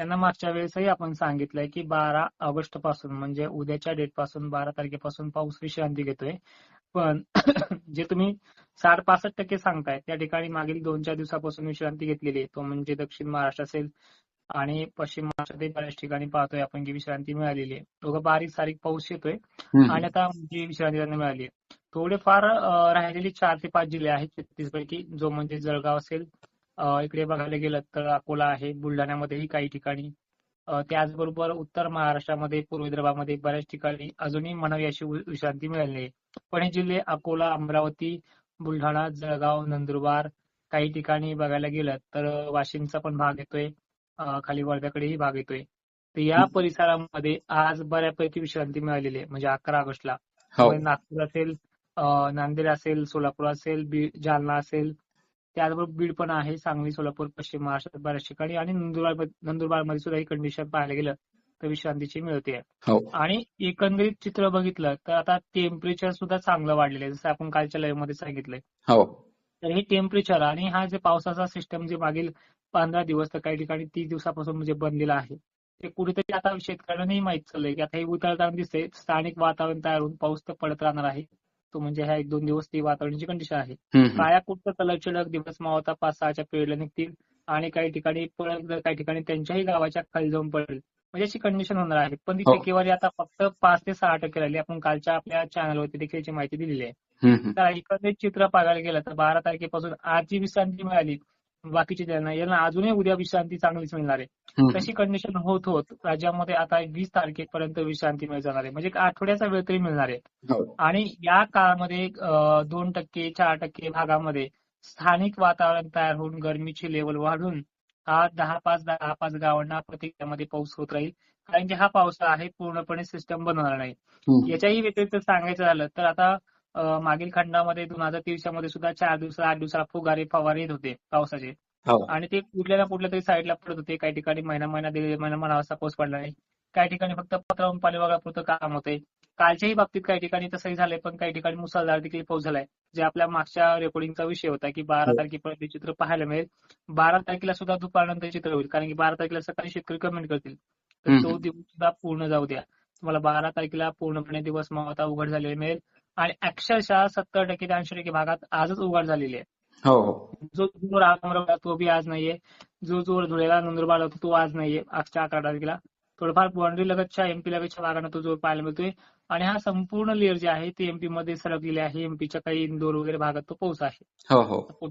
त्यांना मागच्या वेळेसही आपण सांगितलंय की बारा ऑगस्टपासून म्हणजे उद्याच्या डेटपासून बारा तारखेपासून पाऊस विश्रांती घेतोय. पण जे तुम्ही साठ पासष्ट टक्के सांगताय त्या ठिकाणी मागील दोन चार दिवसापासून विश्रांती घेतलेली आहे. तो म्हणजे दक्षिण महाराष्ट्र असेल आणि पश्चिम महाराष्ट्रातील बऱ्याच ठिकाणी पाहतोय आपण की विश्रांती मिळालेली आहे. दोघं बारीक सारीक पाऊस येतोय. आणि आता जी विश्रांती त्यांना मिळाली आहे. थोडेफार राहिलेले चार ते पाच जिल्हे आहेत छत्तीस पैकी जो म्हणजे जळगाव असेल इकडे बघायला गेलं तर अकोला आहे बुलढाण्यामध्येही काही ठिकाणी. त्याचबरोबर उत्तर महाराष्ट्रामध्ये पूर्व विदर्भामध्ये बऱ्याच ठिकाणी अजूनही म्हणावी अशी विश्रांती मिळाली आहे. पण हे जिल्हे अकोला अमरावती बुलढाणा जळगाव नंदुरबार काही ठिकाणी बघायला गेलं तर वाशिमचा पण भाग येतोय. खाली वर्ध्याकडेही भाग येतोय. तर या परिसरामध्ये आज बऱ्यापैकी विश्रांती मिळालेली आहे म्हणजे अकरा ऑगस्टला. हो. नागपूर असेल नांदेड असेल सोलापूर असेल बीड जालना असेल त्याचबरोबर बीड पण आहे सांगली सोलापूर पश्चिम महाराष्ट्रात बऱ्याच ठिकाणी आणि नंदुरबार नंदुरबारमध्ये सुद्धा ही कंडिशन पाहायला गेलं तर विश्रांतीची मिळते. हो. आणि एकंदरीत चित्र बघितलं तर आता टेम्परेचर सुद्धा चांगलं वाढलेलं आहे. जसं आपण कालच्या लाईव्हमध्ये सांगितलंय. हो. तर हे टेम्परेचर आणि हा जे पावसाचा सिस्टम जे मागील पंधरा दिवस तर काही ठिकाणी तीस दिवसापासून म्हणजे बनलेला आहे ते कुठेतरी आता शेतकऱ्यांनाही माहीत चाललंय की आता हे उतरताना दिसतंय. स्थानिक वातावरण तयार होऊन पाऊस तर पडत राहणार आहे. तो म्हणजे ह्या एक दोन दिवस ती वातावरणाची कंडिशन आहे हम्म, हम्म. काया कुठं तलग चिलक दिवस मावता पाच सहाच्या पिरियडला निघतील आणि काही ठिकाणी परत काही ठिकाणी त्यांच्याही गावाच्या खाली जाऊन पडेल म्हणजे अशी कंडिशन होणार आहे पण ती हो. टक्केवारी आता फक्त पाच ते सहा टक्के राहिली आपण कालच्या आपल्या चॅनलवरती देखील याची माहिती दिलेली आहे. तर एकंदरीत चित्र पाहायला गेलं तर बारा तारखेपासून आज जी विश्रांती मिळाली बाकीची त्यांना यांना अजूनही उद्या विश्रांती चांगलीच मिळणार आहे. तशी कंडिशन होत होत राज्यामध्ये आता वीस तारखेपर्यंत विश्रांती मिळत जाणार आहे. म्हणजे आठवड्याचा वेळ तरी मिळणार आहे. हो. आणि या काळामध्ये दोन टक्के चार टक्के भागामध्ये स्थानिक वातावरण तयार होऊन गरमीची लेवल वाढून हा दहा पाच दहा पाच गावांना प्रतिक्रियामध्ये पाऊस होत राहील. कारण की हा पावसाळा आहे पूर्णपणे सिस्टम बनवणार नाही. याच्याही व्यतिरिक्त सांगायचं झालं तर आता मागील खंडामध्ये दोन हजार तेवीसच्या मध्ये सुद्धा चार दिवसा आठ दिवसाला फुगारे फवारे येत होते पावसाचे. हो. आणि ते कुठल्या ना कुठल्या तरी साईडला पडत होते. काही ठिकाणी महिना महिना दीड महिना महिना असा पाऊस पडला नाही. काही ठिकाणी फक्त पत्रावून पाणी वगैरे काम होते. कालच्याही बाबतीत काही ठिकाणी तसंही झालंय पण काही ठिकाणी मुसळधार देखील पाऊस झालाय. जे आपल्या मागच्या रेकॉर्डिंगचा विषय होता की बारा हो. तारखेपर्यंत चित्र पाहायला मिळेल. बारा तारखेला सुद्धा दुपारनंतर चित्र होईल. कारण की बारा तारखेला सकाळी शेतकरी कमेंट करतील. तर. तो दिवस सुद्धा पूर्ण जाऊ द्या. तुम्हाला बारा तारखेला पूर्णपणे दिवस मावता उघड झालेले मिळेल. आणि अक्षरशः सत्तर टक्के ते ऐंशी टक्के भागात आजच उघड झालेली आहे. हो हो. जो जोर अमरावतीला तो बी आज नाहीये. जो जोर धुळेला नंदुरबार होता तो आज नाहीये आजच्या अकरा तारखेला. थोडंफार बाउंड्री लगतच्या एमपी लगतच्या भागानं तो जोर पाहायला मिळतोय. आणि हा संपूर्ण लेअर जे आहे ते एमपी मध्ये सरकलेले आहे. एमपीच्या काही इंदोर वगैरे भागात तो पोहोच आहे. हो हो.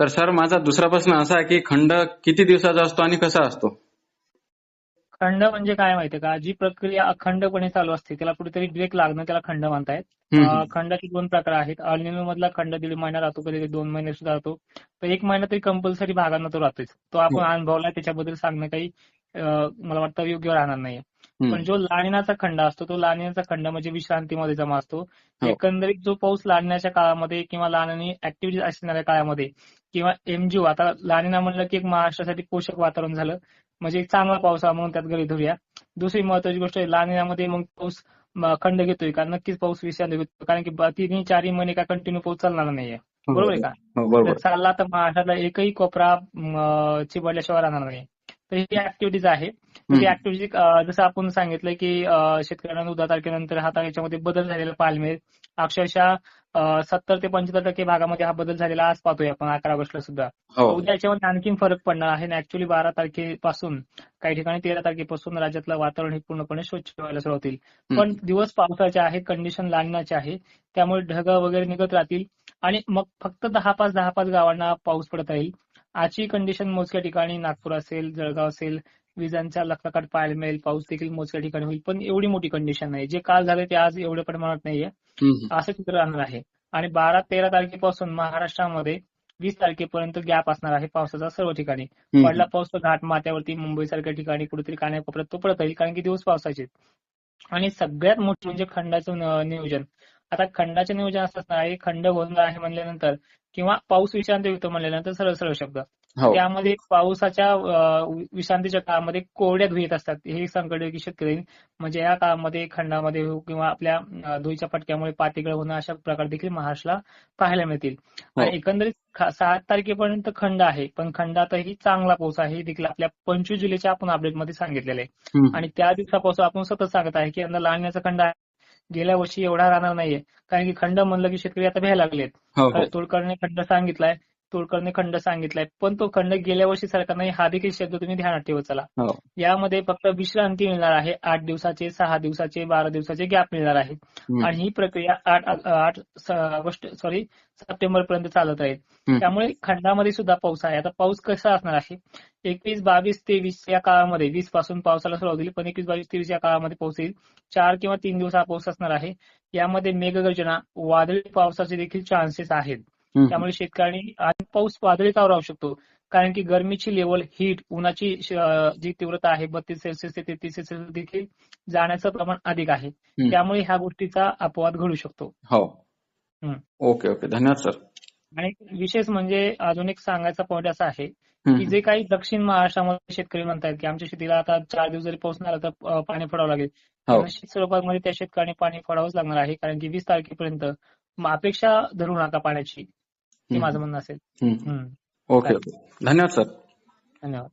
तर सर माझा दुसरा प्रश्न असा आहे की खंड किती दिवसाचा असतो आणि कसा असतो? खंड म्हणजे काय माहितीये का? जी प्रक्रिया अखंडपणे चालू असते त्याला कुठेतरी ब्रेक लागणं त्याला खंड अं, खंडाचे दोन प्रकार आहेत. अनियमित मधला खंड दीड महिना राहतो कधी दोन महिने सुद्धा राहतो. तर एक महिना तरी कंपल्सरी भागांना तो राहतोच तो आपण. अनुभवला त्याच्याबद्दल सांगणं काही मला वाटतं योग्य राहणार नाही. पण जो लानिनाचा खंड असतो तो लानिनाचा खंड म्हणजे विश्रांतीमध्ये जमा असतो. हो. एकंदरीत जो पाऊस लानिनाच्या काळामध्ये किंवा लानिनी ऍक्टिव्हिटी असणाऱ्या काळामध्ये किंवा एमजीओ आता लानिना म्हणलं की एक महाराष्ट्रासाठी पोषक वातावरण झालं. म्हणजे एक चांगला पावसाळा म्हणून त्यात गरी धरूया. दुसरी महत्वाची गोष्ट आहे लानिनामध्ये मग पाऊस खंड घेतोय का? नक्कीच पाऊस विश्रांती घेतो कारण की तिन्ही चारही महिने का कंटिन्यू पाऊस चालणार नाहीये. बरोबर आहे का? हो चालला तर महाराष्ट्रातला एकही कोपरा चिबडल्याशिवाय राहणार नाही. तर ही ऍक्टिव्हिटीज आहे. ऍक्टिव्हिटी जसं आपण सांगितलं की शेतकऱ्यांना चौदा तारखेनंतर हा याच्यामध्ये बदल झालेला पाहायला मिळेल अक्षरशः सत्तर ते पंच्याहत्तर टक्के भागामध्ये हा बदल झालेला आज पाहतोय आपण अकरा ऑगस्टला सुद्धा. हो. उद्या याच्यामध्ये आणखीन फरक पडणार आहे ऍक्च्युली बारा तारखेपासून काही ठिकाणी तेरा तारखेपासून राज्यातलं वातावरण हे पूर्णपणे स्वच्छ व्हायला सुरुवात होईल. पण दिवस पावसाचे आहेत कंडिशन लांडण्याचे आहे त्यामुळे ढग वगैरे निघत राहतील. आणि मग फक्त दहा पाच दहा पाच गावांना पाऊस पडत राहील. आजची कंडिशन मोजक्या ठिकाणी नागपूर असेल जळगाव असेल विजांचा लखलखाट पाहायला मिळेल पाऊस देखील मोजक्या ठिकाणी होईल. पण एवढी मोठी कंडिशन नाही जे काल झाले ते आज एवढ्या प्रमाणात नाहीये. असं चित्र राहणार आहे. आणि बारा तेरा तारखेपासून महाराष्ट्रामध्ये वीस तारखेपर्यंत गॅप असणार आहे पावसाचा सर्व ठिकाणी. पडला पाऊस तर घाट माथ्यावरती मुंबई सारख्या ठिकाणी कुठेतरी कान्याकोपऱ्यात तो पडत राहील कारण की दिवस पावसाचे आणि सगळ्यात मोठं म्हणजे खंडाचं नियोजन. आता खंडाचे नियोजन असं असणार आहे खंड होणार आहे म्हणल्यानंतर किंवा पाऊस विश्रांती होतो म्हणल्यानंतर सरळ सरळ शब्द. हो. त्यामध्ये पावसाच्या विश्रांतीच्या काळामध्ये कोरड्या धुळी येत असतात. हे संकट की शेतकरी म्हणजे या काळामध्ये खंडामध्ये हो किंवा आपल्या अं, धुळीच्या पटक्यामुळे पातीगळ होणं अशा प्रकार देखील महाराष्ट्राला पाहायला मिळतील. हो. आणि एकंदरीत सात तारखेपर्यंत खंड आहे पण खंडातही चांगला पाऊस आहे हे देखील आपल्या पंचवीस जुलैच्या आपण अपडेटमध्ये सांगितलेलं आहे. आणि त्या दिवसापासून आपण सतत सांगत आहे की यंदा लावण्याचा खंड आहे. गेल्या वर्षी एवढा राहणार नाहीये. कारण की खंड म्हणलं की शेतकरी आता भ्यायला लागलेत. हो हो. तोडकरने खंड सांगितलाय. तोडकरने खंड सांगितलाय. पण तो खंड गेल्या वर्षी सरकारने हा देखील शब्द तुम्ही ध्यानात ठेवत चला. हो. यामध्ये फक्त विश्रांती मिळणार आहे. आठ दिवसाचे सहा दिवसाचे बारा दिवसाचे गॅप मिळणार आहे. आणि ही प्रक्रिया आठ आठ ऑगस्ट सॉरी सप्टेंबर पर्यंत चालत राहील. त्यामुळे खंडामध्ये सुद्धा पाऊस आहे. आता पाऊस कसा असणार आहे? एकवीस बावीस तेवीस या काळामध्ये वीसपासून पावसाला सुरुवात होईल. पण एकवीस बावीस तेवीस या काळामध्ये पाऊस येईल. चार किंवा तीन दिवस हा पाऊस असणार आहे. यामध्ये मेघगर्जना वादळी पावसाचे देखील चान्सेस आहेत. त्यामुळे शेतकऱ्यांनी आज पाऊस वादळी कावर राहू शकतो. कारण की गरमीची लेवल हीट उन्हाची जी तीव्रता आहे बत्तीस सेल्सिअस ते तेहतीस सेल्सिअस देखील जाण्याचं प्रमाण अधिक आहे. त्यामुळे ह्या गोष्टीचा अपवाद घडू शकतो. हो. Okay okay. धन्यवाद सर. आणि विशेष म्हणजे अजून एक सांगायचा पॉईंट असा आहे की. जे काही दक्षिण महाराष्ट्रामध्ये शेतकरी म्हणतात की आमच्या शेतीला आता चार दिवस जरी पाऊस नाही आला तर पाणी फोडावं लागेल. हो. निश्चित स्वरूपामध्ये त्या शेतकऱ्यांनी पाणी फोडावंच लागणार आहे. कारण की वीस तारखेपर्यंत अपेक्षा धरू नका पाण्याची. हे. माझं म्हणणं असेल. ओके धन्यवाद सर. धन्यवाद.